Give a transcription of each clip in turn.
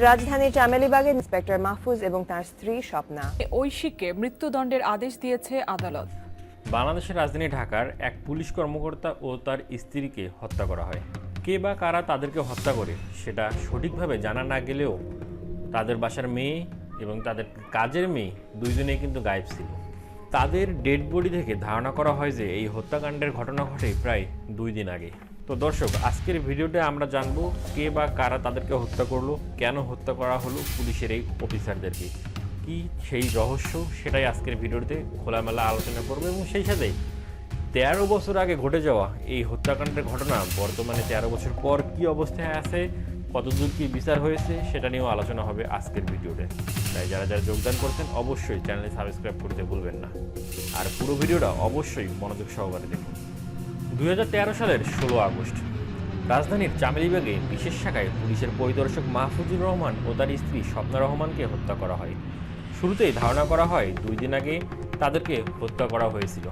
রাজধানীর চামেলিবাগে ইন্সপেক্টর মাহফুজ এবং তার স্ত্রী স্বপ্না। ঐশীকে মৃত্যুদণ্ডের আদেশ দিয়েছে আদালত। বাংলাদেশের রাজধানী ঢাকার এক পুলিশ কর্মকর্তা ও তার স্ত্রীকে হত্যা করা হয়। কে বা কারা তাদেরকে হত্যা করে সেটা সঠিকভাবে জানা না গেলেও তাদের বাসার মেয়ে এবং তাদের কাজের মেয়ে দুইজনেই কিন্তু গায়েব ছিল। তাদের ডেড বডি থেকে ধারণা করা হয় যে এই হত্যাকাণ্ডের ঘটনা ঘটে প্রায় দুই দিন আগে। তো দর্শক, আজকের ভিডিওতে আমরা জানব কে বা কারা তাদেরকে হত্যা করল, কেন হত্যা করা হলো পুলিশের এই অফিসারদেরকে। কি সেই রহস্য, সেটাই আজকের ভিডিওতে খোলামেলা আলোচনা করব এবং সেই সাথে তেরো বছর আগে ঘটে যাওয়া এই হত্যাকাণ্ডের ঘটনা, বর্তমানে তেরো বছর পর কি অবস্থায় আছে, কতদূর কি বিচার হয়েছে, সেটা নিয়েও আলোচনা হবে আজকের ভিডিওতে। তাই যারা যারা যোগদান করছেন, অবশ্যই চ্যানেলে সাবস্ক্রাইব করতে ভুলবেন না। আর পুরো ভিডিওটা অবশ্যই মনোযোগ সহকারে দেখুন। দুই হাজার তেরো সালের ষোলো আগস্ট। রাজধানীর চামেলিবাগে বিশেষ শাখায় পুলিশের পরিদর্শক মাহফুজুর রহমান ও তার স্ত্রী স্বপ্না রহমানকে হত্যা করা হয়। শুরুতেই ধারণা করা হয়, দুই দিন আগে তাদেরকে হত্যা করা হয়েছিল।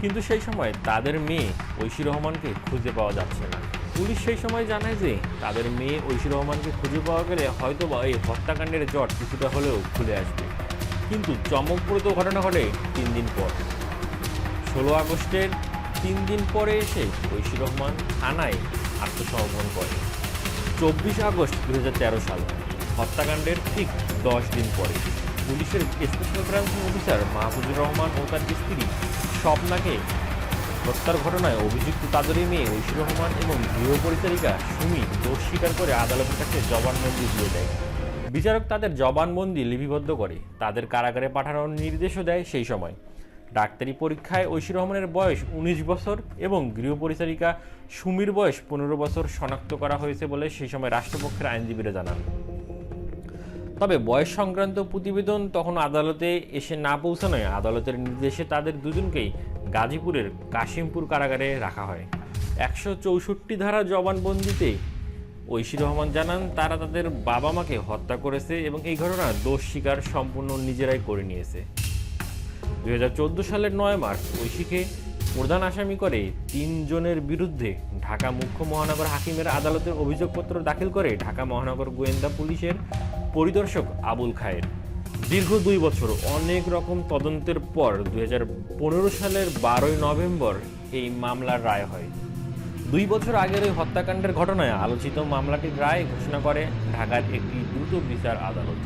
কিন্তু সেই সময় তাদের মেয়ে ঐশী রহমানকে খুঁজে পাওয়া যাচ্ছে না। পুলিশ সেই সময় জানায় যে তাদের মেয়ে ঐশী রহমানকে খুঁজে পাওয়া গেলে হয়তো বা এই হত্যাকাণ্ডের জট কিছুটা হলেও খুলে আসবে। কিন্তু চমকপ্রদ ঘটনা ঘটে তিন দিন পর। ষোলো আগস্টের তিন দিন পরে এসে ঐশী রহমান থানায় আত্মসমর্পণ করে চব্বিশ আগস্ট দু সাল, হত্যাকাণ্ডের ঠিক দশ দিন পরে পুলিশের special branch officer Mahfuzur Rahman ও তার স্ত্রী স্বপ্নাকে হত্যার ঘটনায় অভিযুক্ত তাদেরই মেয়ে ঐশী রহমান এবং গৃহ পরিচারিকা সুমি দোষ স্বীকার করে আদালতের কাছে জবানবন্দি দিয়ে দেয়। বিচারক তাদের জবানবন্দি লিপিবদ্ধ করে তাদের কারাগারে পাঠানোর নির্দেশও দেয় সেই সময়। ডাক্তারি পরীক্ষায় ঐশী রহমানের বয়স উনিশ বছর এবং গৃহ পরিচারিকা সুমির বয়স পনেরো বছর শনাক্ত করা হয়েছে বলে সেই সময় রাষ্ট্রপক্ষের আইনজীবীরা জানান। তবে বয়স সংক্রান্ত প্রতিবেদন তখন আদালতে এসে না পৌঁছানোয় আদালতের নির্দেশে তাদের দুজনকেই গাজীপুরের কাশিমপুর কারাগারে রাখা হয়। একশো চৌষট্টি ধারা জবানবন্দিতে ঐশী রহমান জানান, তারা তাদের বাবা মাকে হত্যা করেছে এবং এই ঘটনা দোষ স্বীকার সম্পূর্ণ নিজেরাই করে নিয়েছে। দুই হাজার চোদ্দ সালের নয় মার্চ ঐশীকে প্রধান আসামি করে তিনজনের বিরুদ্ধে ঢাকা মুখ্য মহানগর হাকিমের আদালতের অভিযোগপত্র দাখিল করে ঢাকা মহানগর গোয়েন্দা পুলিশের পরিদর্শক আবুল খায়ের। দীর্ঘ দুই বছর অনেক রকম তদন্তের পর দুই হাজার পনেরো সালের বারোই নভেম্বর এই মামলার রায় হয়। দুই বছর আগের ওই হত্যাকাণ্ডের ঘটনায় আলোচিত মামলাটির রায় ঘোষণা করে ঢাকার একটি দ্রুত বিচার আদালত।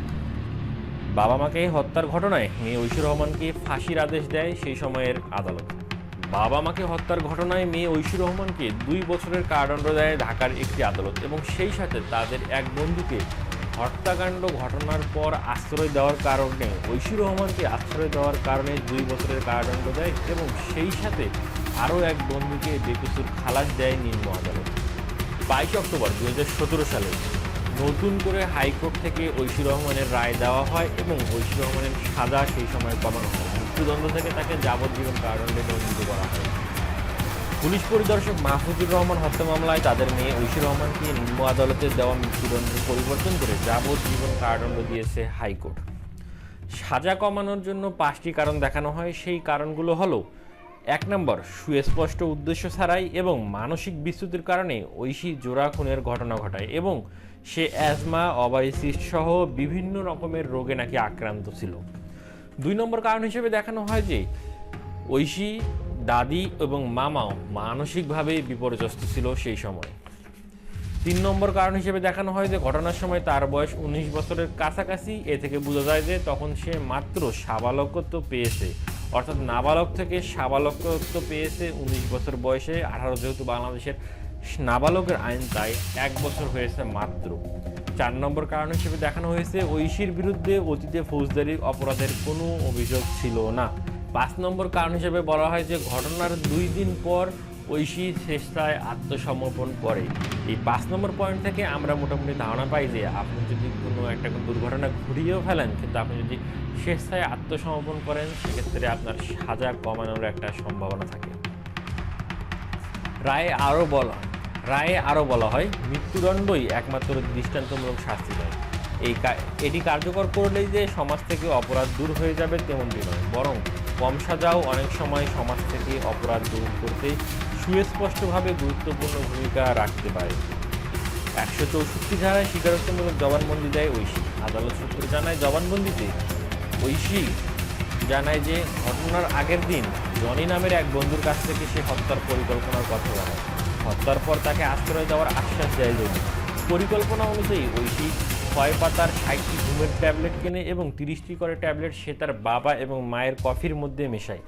বাবা মাকে হত্যার ঘটনায় মেয়ে ঐশী রহমানকে ফাঁসির আদেশ দেয় সেই সময়ের আদালত। বাবা মাকে হত্যার ঘটনায় মেয়ে ঐশী রহমানকে দুই বছরের কারাদণ্ড দেয় ঢাকার একটি আদালত এবং সেই সাথে তাদের এক বন্ধুকে হত্যাকাণ্ড ঘটনার পর আশ্রয় দেওয়ার কারণে ঐশী রহমানকে আশ্রয় দেওয়ার কারণে দুই বছরের কারাদণ্ড দেয় এবং সেই সাথে আরও এক বন্ধুকে বেকসুর খালাস দেয় নিম্ন আদালত। বাইশ অক্টোবর দু হাজার সতেরো সালে নতুন করে হাইকোর্ট থেকে ঐশী রহমানের রায় দেওয়া হয় এবং ঐশী রহমানের সাজা সেই সময় কমানো হয়। মৃত্যুদণ্ড থেকে তাকে যাবজ্জীবন কারাদণ্ডে দণ্ডিত করা হয়। পুলিশ পরিদর্শক মাহফুজুর রহমান হত্যা মামলায় তাদের মেয়ে ঐশী রহমানকে নিম্ন আদালতে দেওয়া মৃত্যুদণ্ডের পরিবর্তন করে যাবজ্জীবন কারাদণ্ড দিয়েছে হাইকোর্ট। সাজা কমানোর জন্য পাঁচটি কারণ দেখানো হয়। সেই কারণগুলো হলো, এক নম্বর, সুস্পষ্ট উদ্দেশ্য ছাড়াই এবং মানসিক বিচ্যুতির কারণে ঐশী জোড়া খুনের ঘটনা ঘটায় এবং সে অ্যাজমা অবাইসিস্ট সহ বিভিন্ন রকমের রোগে নাকি আক্রান্ত ছিল। দুই নম্বর কারণ হিসেবে দেখানো হয় যে, ঐশী, দাদি এবং মামাও মানসিকভাবে বিপর্যস্ত ছিল সেই সময়। তিন নম্বর কারণ হিসেবে দেখানো হয় যে, ঘটনার সময় তার বয়স উনিশ বছরের কাছাকাছি। এ থেকে বোঝা যায় যে, তখন সে মাত্র সাবালকত্ব পেয়েছে। অর্থাৎ নাবালক থেকে সাবালকত্ব পেয়েছে উনিশ বছর বয়সে। আঠারো যেহেতু বাংলাদেশের নাবালকের আইন তাই এক বছর হয়েছে মাত্র। চার নম্বর কারণ হিসেবে দেখানো হয়েছে, ঐশীর বিরুদ্ধে অতীতে ফৌজদারি অপরাধের কোনো অভিযোগ ছিল না। পাঁচ নম্বর কারণ হিসেবে বলা হয় যে, ঘটনার দুই দিন পর ঐশী শেষটায় আত্মসমর্পণ করে। এই পাঁচ নম্বর পয়েন্ট থেকে আমরা মোটামুটি ধারণা পাই যে, আপনি যদি কোনো একটা দুর্ঘটনা ঘুরিয়েও ফেলেন, কিন্তু আপনি যদি শেষটায় আত্মসমর্পণ করেন, সেক্ষেত্রে আপনার সাজা কমানোর একটা সম্ভাবনা থাকে। রায়ে আরও বলা রায়ে আরও বলা হয়, মৃত্যুদণ্ডই একমাত্র দৃষ্টান্তমূলক শাস্তি নয়। এই এটি কার্যকর করলেই যে সমাজ থেকে অপরাধ দূর হয়ে যাবে তেমনটি নয়, বরং কম সাজাও অনেক সময় সমাজ থেকে অপরাধ দূর করতে সুস্পষ্টভাবে গুরুত্বপূর্ণ ভূমিকা রাখতে পারে। একশো চৌষট্টি ধারায় স্বীকারোক্তিমূলক জবানবন্দি দেয় ঐশী। আদালত সূত্র জানায়, জবানবন্দিতে ঐশী জানায় যে, ঘটনার আগের দিন জনি নামের এক বন্ধুর কাছ থেকে সে হত্যার পরিকল্পনার কথা জানায়। হত্যার পর তাকে আশ্রয় দেওয়ার আশ্বাস দেয় জনি পরিকল্পনা অনুযায়ী ঐশী ছয় পাতার ষাটটি ঘুমের ট্যাবলেট কেনে এবং তিরিশটি করে ট্যাবলেট সে তার বাবা এবং মায়ের কফির মধ্যে মেশায়।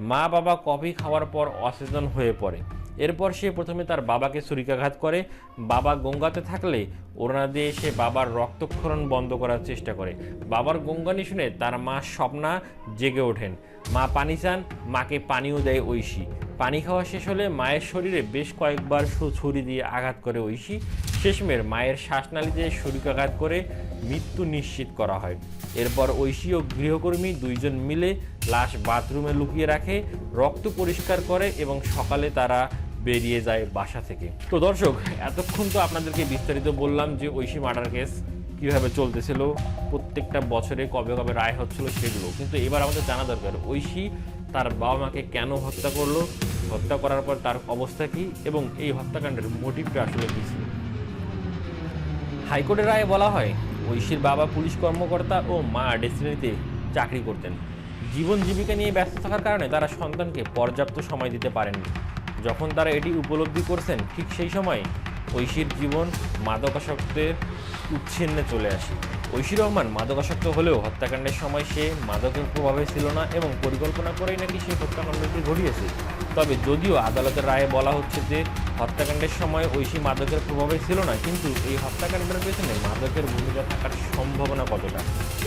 মা বাবা কফি খাওয়ার পর অচেতন হয়ে পড়ে। এরপর সে প্রথমে তার বাবাকে ছুরিকাঘাত করে। বাবা গঙ্গাতে থাকলে ওড়না দিয়ে সে বাবার রক্তক্ষরণ বন্ধ করার চেষ্টা করে। বাবার গঙ্গানি শুনে তার মা স্বপ্না জেগে ওঠেন। মা পানি চান, মাকে পানিও দেয় ঐশী। পানি খাওয়া শেষ হলে মায়ের শরীরে বেশ কয়েকবার ছুরি দিয়ে আঘাত করে ঐশী। শেষমের মায়ের শ্বাসনালীতে ছুরিকাঘাত করে মৃত্যু নিশ্চিত করা হয়। এরপর ঐশী ও গৃহকর্মী দুইজন মিলে লাশ বাথরুমে লুকিয়ে রাখে, রক্ত পরিষ্কার করে এবং সকালে তারা বেরিয়ে যায় বাসা থেকে। তো দর্শক, এতক্ষণ তো আপনাদেরকে বিস্তারিত বললাম যে ঐশী মার্ডার কেস কীভাবে চলতেছিল, প্রত্যেকটা বছরে কবে কবে রায় হচ্ছিল সেগুলো। কিন্তু এবার আমাদের জানা দরকার, ঐশী তার বাবা মাকে কেন হত্যা করল, হত্যা করার পর তার অবস্থা কী এবং এই হত্যাকাণ্ডের মোটিভটা আসলে কী ছিল? হাইকোর্টের রায়ে বলা হয় ঐশীর বাবা পুলিশ কর্মকর্তা ও মা ডেস্টিনিতে চাকরি করতেন। জীবন জীবিকা নিয়ে ব্যস্ত থাকার কারণে তারা সন্তানকে পর্যাপ্ত সময় দিতে পারেননি। যখন তারা এটি উপলব্ধি করছেন, ঠিক সেই সময় ঐশীর জীবন মাদকাসক্তের উচ্ছিন্নে চলে আসে। ঐশী রহমান মাদকাসক্ত হলেও হত্যাকাণ্ডের সময় সে মাদকের প্রভাবে ছিল না এবং পরিকল্পনা করেই নাকি সেই হত্যাকাণ্ডটি ঘটিয়েছে। তবে যদিও আদালতের রায়ে বলা হচ্ছে যে, হত্যাকাণ্ডের সময় ঐশী মাদকের প্রভাবে ছিল না, কিন্তু এই হত্যাকাণ্ডের পেছনে মাদকের ভূমিকা থাকার সম্ভাবনা কতটা?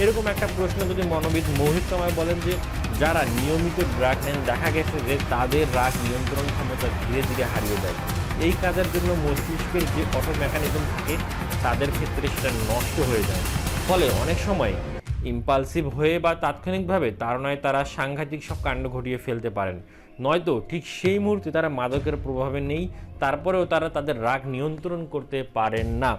এরকম একটা প্রশ্ন যদি মনোবিদ মোহিত সময় বলেন যে, যারা নিয়মিত ড্রাগ নেন, দেখা গেছে যে তাদের রাগ নিয়ন্ত্রণ ক্ষমতা ধীরে ধীরে হারিয়ে যায়। এই কাজের জন্য মস্তিষ্কের যে অটো মেকানিজম থাকে, তাদের ক্ষেত্রে সেটা নষ্ট হয়ে যায়। ফলে অনেক সময় ইম্পালসিভ হয়ে বা তাৎক্ষণিকভাবে তাড়নায় তারা সাংঘাতিক সব কাণ্ড ঘটিয়ে ফেলতে পারেন। নয়তো ঠিক সেই মুহূর্তে তারা মাদকের প্রভাবে নেই, তারপরেও তারা তাদের রাগ নিয়ন্ত্রণ করতে পারেন না।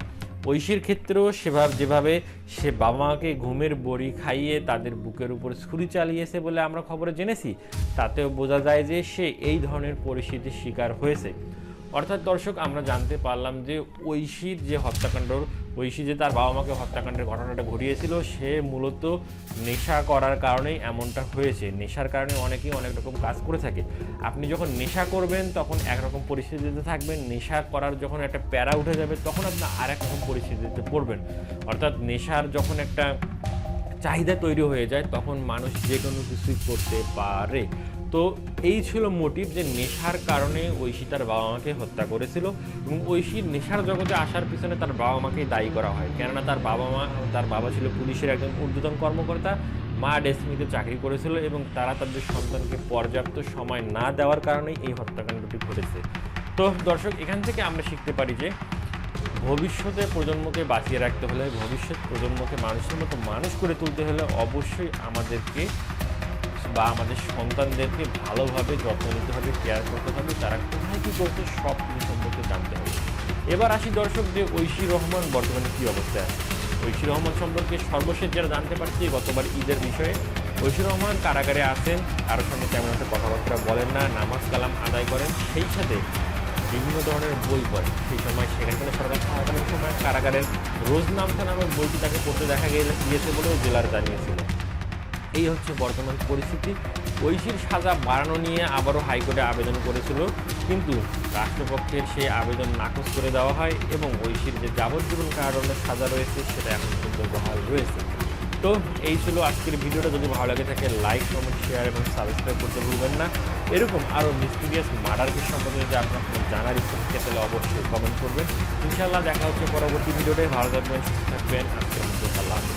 ঐশীর ক্ষেত্রেও সেভাবে, যেভাবে সে বাবা মাকে ঘুমের বড়ি খাইয়ে তাদের বুকের উপর ছুরি চালিয়েছে বলে আমরা খবরে জেনেছি, তাতেও বোঝা যায় যে সে এই ধরনের পরিস্থিতির শিকার হয়েছে। অর্থাৎ দর্শক, আমরা জানতে পারলাম যে ঐশীর যে হত্যাকাণ্ড, ঐশী যে তার বাবা মাকে হত্যাকাণ্ডের ঘটনাটা ঘটিয়েছিল, সে মূলত নেশা করার কারণেই এমনটা হয়েছে। নেশার কারণে অনেকেই অনেক রকম কাজ করে থাকে। আপনি যখন নেশা করবেন, তখন একরকম পরিস্থিতিতে থাকবেন। নেশা করার যখন একটা প্যারা উঠে যাবে, তখন আপনি আর রকম পরিস্থিতিতে পড়বেন। অর্থাৎ নেশার যখন একটা চাহিদা তৈরি হয়ে যায়, তখন মানুষ যে কোনো কিছুই করতে পারে। তো এই ছিল মোটিভ যে নেশার কারণে ঐশী তার বাবা মাকে হত্যা করেছিল এবং ঐশীর নেশার জগতে আসার পিছনে তার বাবা মাকে দায়ী করা হয়। কেননা তার বাবা মা তার বাবা ছিল পুলিশের একজন ঊর্ধ্বতন কর্মকর্তা, মা ডেস্টিনিতে চাকরি করেছিল এবং তারা তাদের সন্তানকে পর্যাপ্ত সময় না দেওয়ার কারণেই এই হত্যাকাণ্ডটি ঘটেছে। তো দর্শক, এখান থেকে আমরা শিখতে পারি যে ভবিষ্যতে প্রজন্মকে বাঁচিয়ে রাখতে হলে, ভবিষ্যৎ প্রজন্মকে মানুষের মতো মানুষ করে তুলতে হলে অবশ্যই আমাদেরকে বা আমাদের সন্তানদেরকে ভালোভাবে যত্ন নিতে হবে কেয়ার করতে হবে, তারা কোথায় কী করছে সব কিছু সম্পর্কে জানতে হবে। এবার আসি দর্শক, যে ঐশী রহমান বর্তমানে কী অবস্থায় আছে? ঐশী রহমান সম্পর্কে সর্বশেষ যারা জানতে পারছি গতবার ঈদের বিষয়ে, ঐশী রহমান কারাগারে আছেন কারোর সঙ্গে তেমন একটা কথাবার্তা বলেন না, নামাজ কালাম আদায় করেন, সেই সাথে বিভিন্ন ধরনের বই পড়ে সেই সময় সেখানে সরকার থাকাকালীন সময় কারাগারের রোজ নামতা নামের বইটি তাকে পড়তে দেখা গেলে গিয়েছে বলেও জেলার জানিয়েছিল। এই হচ্ছে বর্তমান পরিস্থিতি। ঐশীর সাজা বাড়ানো নিয়ে আবারও হাইকোর্টে আবেদন করেছিল। কিন্তু রাষ্ট্রপক্ষের সেই আবেদন নাকচ করে দেওয়া হয় এবং ঐশীর যে যাবজ্জীবন কারাদণ্ডের সাজা রয়েছে, সেটা এখন পর্যন্ত বহাল রয়েছে। তো এই ছিল আজকের ভিডিওটা। যদি ভালো লাগে থাকে, লাইক, কমেন্ট, শেয়ার এবং সাবস্ক্রাইব করতে ভুলবেন না। এরকম আরও মিস্টিরিয়াস মার্ডার কেস সম্পর্কে যদি আপনার জানার ইচ্ছা থাকে, তাহলে অবশ্যই কমেন্ট করবেন। ইনশাআল্লাহ দেখা হচ্ছে পরবর্তী ভিডিওতে। ভালো থাকবেন, সুস্থ থাকবেন। আজকের মধ্যে আল্লাহ।